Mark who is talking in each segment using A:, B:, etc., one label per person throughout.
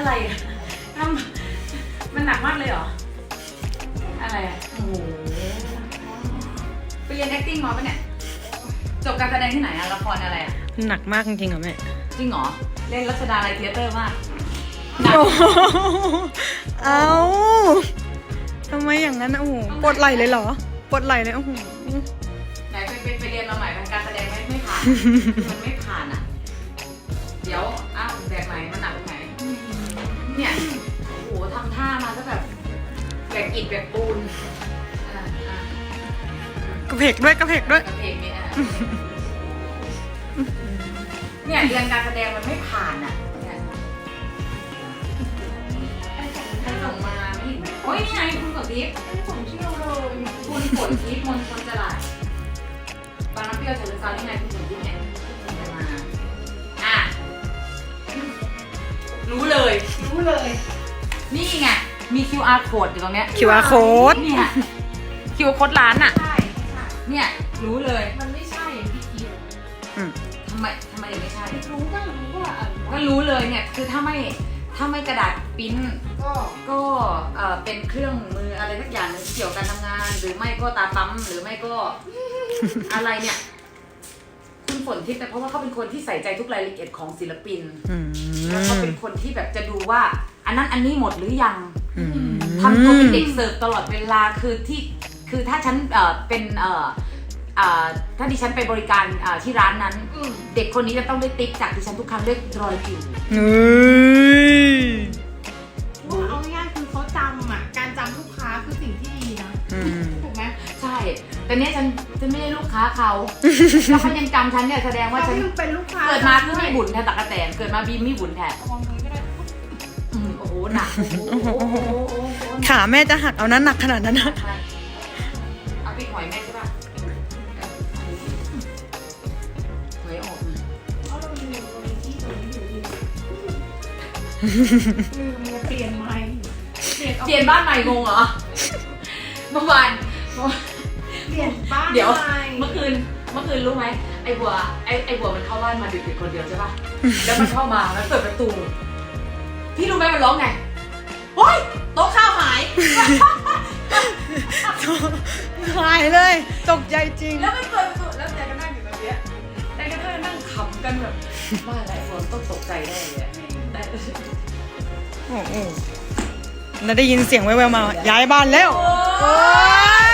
A: อะไรอะทำมันหนักมากเลยเหรอ อะไรอะโอ้โหไปเรียน acting มาปะเนี่ย จบการแสดงที่ไหนอะละครอะไรอะ
B: หนักมากจริงๆเหรอแม่
A: จริงเหรอ เล่นรัชดาลัยเทเตอร์มาก หนัก
B: โอ้โหเอาทำไมอย่างนั้นอะโอ้โหปวดไหลเลยเหรอปวดไหลเลยโอ้โห
A: ไหนไปไปไปเรียนมาใหม่เป็นการแสดงไม่ไม่ผ่าน มันไม่ผ่านอะ เดี๋ยว อ้าวแบกไหนมันหนักตรงไหน เนี่ยโอ้โหทำท่ามาก็แบบแบกอิฐแบกปูนอ่าอ่าก
B: ระเพกด้วยกระเพกด้วย
A: กระเพกเนี่ยอะเนี่ยเรียนการแสดงมันไม่ผ่านอะเนี่ยใครส่งมาไม่เห็นโอ้ยนี่ไงคุณกดทิพย์
C: ผมเที่ยวเลย
A: คุณฝนทิพย์มนคนจลาดบางน้ำเปรี้ยวเฉลิมซาวนี่ไงคุณฝนทิพย์เนี่ยคุณจะมาอะรู้เลย
C: รู้เลย
A: นี่ไง มี QR code อยู่ตรงเนี้ย
B: QR code
A: เนี่ย QR code ร้านอะ
C: ใช่ใช่
A: เนี่ย รู้เลย
C: มันไม่ใช่อย่างที่คิด
B: อืม
A: ทำไมทำไมถึงไม่ใช่
C: รู้ก็รู้ว่าอะ
A: ก็รู้เลยเนี่ย คือถ้าไม่ ถ้าไม่กระดาษปริ้น
C: ก็
A: ก็เอ่อเป็นเครื่องมืออะไรสักอย่างหนึงที่เกี่ยวกับการทำงาน หรือไม่ก็ตาปั๊ม หรือไม่ก็ อะไรเนี่ย คุณฝนทิพย์เนี่ยเพราะว่าเขาเป็นคนที่ใส่ใจทุกรายละเอียดของศิลปิน
B: อืม
A: แล้วเขาเป็นคนที่แบบจะดูว่า อันนั้นอันนี้หมดหรือยัง
B: อืม
A: ทำตัวเป็นเด็กเสิร์ฟตลอดเวลาคือที่คือถ้าฉันเอ่อเป็นเอ่อเอ่อถ้าดิฉันไปบริการเอ่อที่ร้านนั้น
C: อืม
A: เด็กคนนี้จะต้องได้ติ๊กจากดิฉันทุกครั้งด้วยรอยจิ๋ว
B: เฮ้ย
A: แต่เนี้ยฉันฉันไม่ได้ลูกค้าเขาแล้วเขายังจำฉันเนี่ยแสดงว่า
C: ว่า
A: ฉัน
C: ที่เป็นลูกค้า
A: เกิดมาคือไม่บุญแทนตะกะแตนเกิดมาบีมไม่บุญแทน
C: มองตรงนี้ก็ได้
A: อืมโอ้โหหนักโอ้โหโอ้โหโอ้โหโอ้โห
B: ขาแม่จะหักเอานั้นหนักขนาดนั้นนะ
A: ใช่เอาปีกหอยแม่ใช่ป่ะหอยออกมา
C: เพราะเราลืมตรงนี้ที่ตรงนี้อยู่ดีลืมเลยเปลี่ยนไม้เปลี่ยนอา
A: เปลี่ยนบ้านใหม่งงเหรอเมื่อวานเมื่อวาน
C: เป ลี่ยนบ้าน
A: เดี๋ยว
C: ใหม่
A: เมื่อคืนเมื่อคืนรู้ไหมไอ้บัวไอ้ไอ้บัวมันเข้าบ้านมาดึกๆคนเดียวใช่ป่ะ แล้วมันเข้ามาแล้วเปิดประตู พี่รู้ไหมมันร้องไงโอ๊ยโต๊ะข้าวหาย
B: หายเลย ตกใจจริง
A: แล้วมันเปิดประตูแล้วแต่ก็นั่งอยู่แบบเนี้ยแต่ก็นั่งขำกันแบบว่าอะไรบัวต้องตกใจได้เลยอะแต่
B: โอ้โหแล้วได้ยินเสียงแว่วๆมา ย้ายบ้านแล้ว
A: โอ๊ย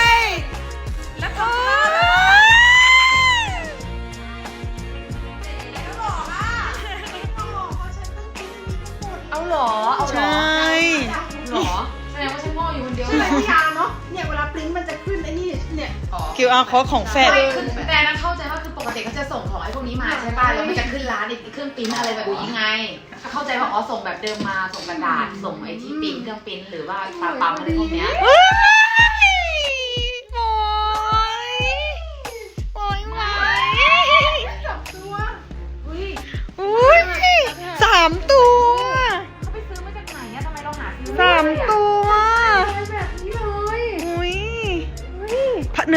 C: อ๋อ
B: QR code ของแฟด
A: ไม่คือแต่นะเข้าใจว่าคือปกติเขาจะส่งของไอ้พวกนี้มาใช่ป่ะแล้วมันจะขึ้นร้านอีกเครื่องปริ้นอะไรแบบนี้ไงเข้าใจว่าอ๋อส่งแบบเดิมมาส่งกระดาษส่งไอ้ที่ปริ้นเครื่องปริ้นหรือว่าตาปั๊มอะไรพวกเนี้ย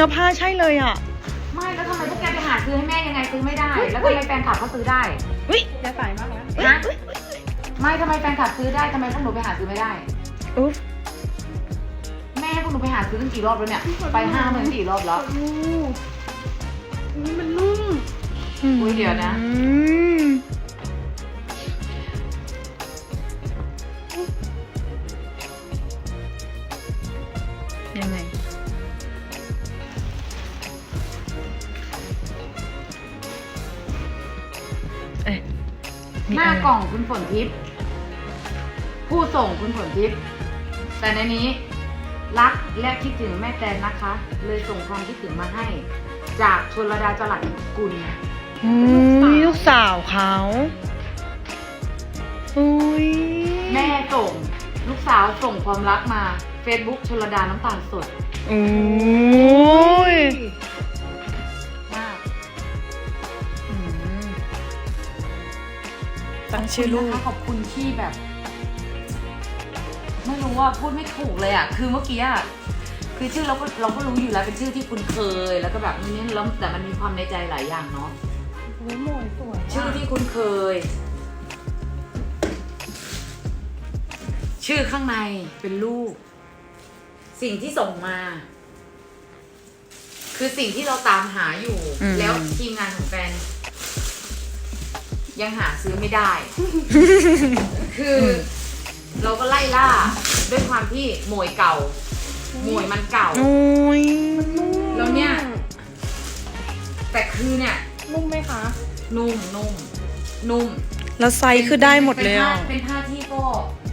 A: นื้อ
B: ผ้าใช่เลยอะ
A: ไม่แล้วทำไมพวกแกไปหาซื้อให้แม่ยังไงซื้อไม่ได้ แล้วทำไมแฟนคลับเขาซื้อได้
B: อุ้ย
C: จะใส่มากแล้ว
A: ฮะไม่ทำไมแฟนคลับซื้อได้ทำไมพวกหนูไปหาซื้อไม่ได้
B: อุ๊บ
A: แม่ให้พวกหนูไปหาซื้อตั้งกี่รอบแล้วเนี่ยไปห้าหมื่นกี่รอบแล้ว
C: ดูอุ้ยมันนุ่ม
A: อุ๊ยเดี๋ยวนะ
B: อืม เอ๊ะ
A: หน้ากล่องคุณฝนทิพย์ผู้ส่งคุณฝนทิพย์แต่ในนี้ รักและคิดถึงแม่แตนนะคะ เลยส่งความคิดถึงมาให้ จากชนระดาจรัสกุล
B: อุ้ยลูกสาวเขาอุ้ย
A: แม่ส่ง ลูกสาวส่งความรักมา Facebook ชนระดาน้ำตาลสด
B: อุ้ย ชื่อลูก
A: นะคะขอบคุณที่แบบ ไม่รู้ว่าพูดไม่ถูกเลยอะ คือเมื่อกี้อะคือชื่อเราก็เราก็รู้อยู่แล้วเป็นชื่อที่คุณเคย แล้วก็แบบนี้แล้วแต่มันมีความในใจหลายอย่างเนาะ
C: โอ้ยหมวยสวย
A: ชื่อที่คุณเคย ชื่อข้างในเป็นลูก สิ่งที่ส่งมา คือสิ่งที่เราตามหาอยู่
B: อืม
A: แล้วทีมงานของแฟน ยังหาซื้อไม่ได้ คืออเราก็ไล่ล่าด้วยความที่หมวยเก่าหมวยมันเก่า
B: โอ้ย
A: แล้วเนี่ย แต่คือเนี่ย
C: นุ่มไหมคะ
A: นุ่มนุ่มนุ่ม
B: แล้วไซส์คือได้หมดเลย
A: เป็น
B: อะ
A: ผ้าเป็นผ้าที่ก็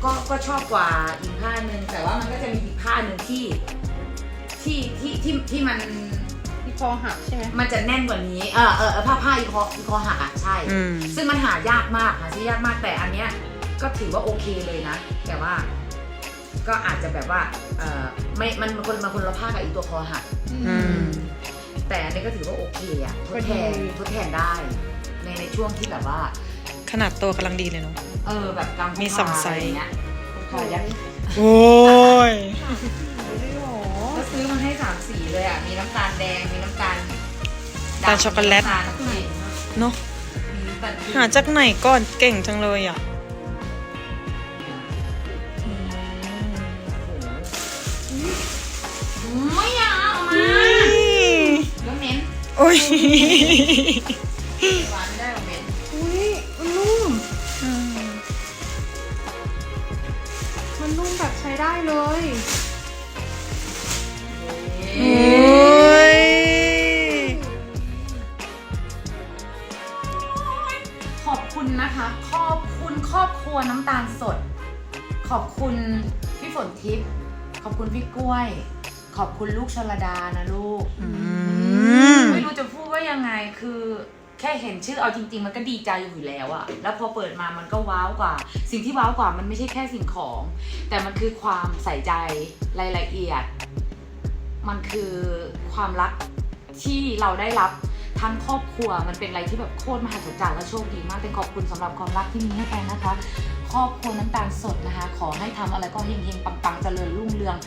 A: ก็ก็ชอบกว่าอีกผ้าหนึ่งแต่ว่ามันก็จะมีอีกผ้าหนึ่งที่ที่ที่ที่ที่มัน
C: ที่ คอหักใช่ไหม
A: มันจะแน่นกว่านี้ เออเออเออผ้าผ้าอีคออีคอหักอะใช่
B: อืม
A: ซึ่งมันหายากมากหาซื้อยากมากแต่อันเนี้ยก็ถือว่าโอเคเลยนะ แต่ว่า ก็อาจจะแบบว่า เออไม่มันมันคนมันคนละผ้ากับอีตัวคอหัก
B: อืม
A: แต่อันนี้ก็ถือว่าโอเคอะทดแทนทดแทนได้ ในในช่วงที่แบบว่า
B: ขนาดตัวกำลังดีเลยเนาะ
A: เออแบบกลาง
B: มีสองไซส์ะ
A: รเงี้ยพอยัก
B: โอ้ย
C: ได้หรอ
A: ก็ซื้อมาให้สามสีเลยอะมีน้ำตาลแดงมีน้ำตาลดำ
B: ตาลช็อกโกแลต
A: มีน้ำตาลเขียว
B: เนาะ
A: มีน้ำตาล
B: หาจากไหนก่อนเก่งจังเลยอะ
A: ไม่อยากเอามา
B: นี่
A: เดี๋ยวเหม็น
B: โอ้ย
A: คุณพี่กล้วย ขอบคุณลูกชลดานะลูก
B: อืม
A: ไม่รู้จะพูดว่ายังไงคือแค่เห็นชื่อเอาจริง ๆ มันก็ดีใจอยู่แล้วอะแล้วพอเปิดมามันก็ว้าวกว่า สิ่งที่ว้าวกว่ามันไม่ใช่แค่สิ่งของ แต่มันคือความใส่ใจรายละเอียด มันคือความรักที่เราได้รับทั้งครอบครัวมันเป็นอะไรที่แบบโคตรมหัศจรรย์และโชคดีมากเป็นขอบคุณสำหรับความรักที่มีให้แฟนนะคะ ครอบครัวน้ำตาลสดนะคะ ขอให้ทำอะไรก็เฮงเฮงปังปังเจริญรุ่งเรือง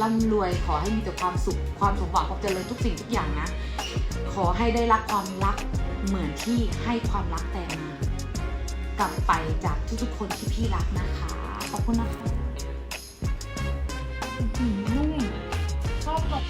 A: ร่ำรวย ขอให้มีแต่ความสุข ความสมหวังความเจริญทุกสิ่งทุกอย่างนะ ขอให้ได้รับความรักเหมือนที่ให้ความรักแต่มากลับไปจากทุกๆคนที่พี่รักนะคะ ขอบคุณนะคะนุ่มชอบตก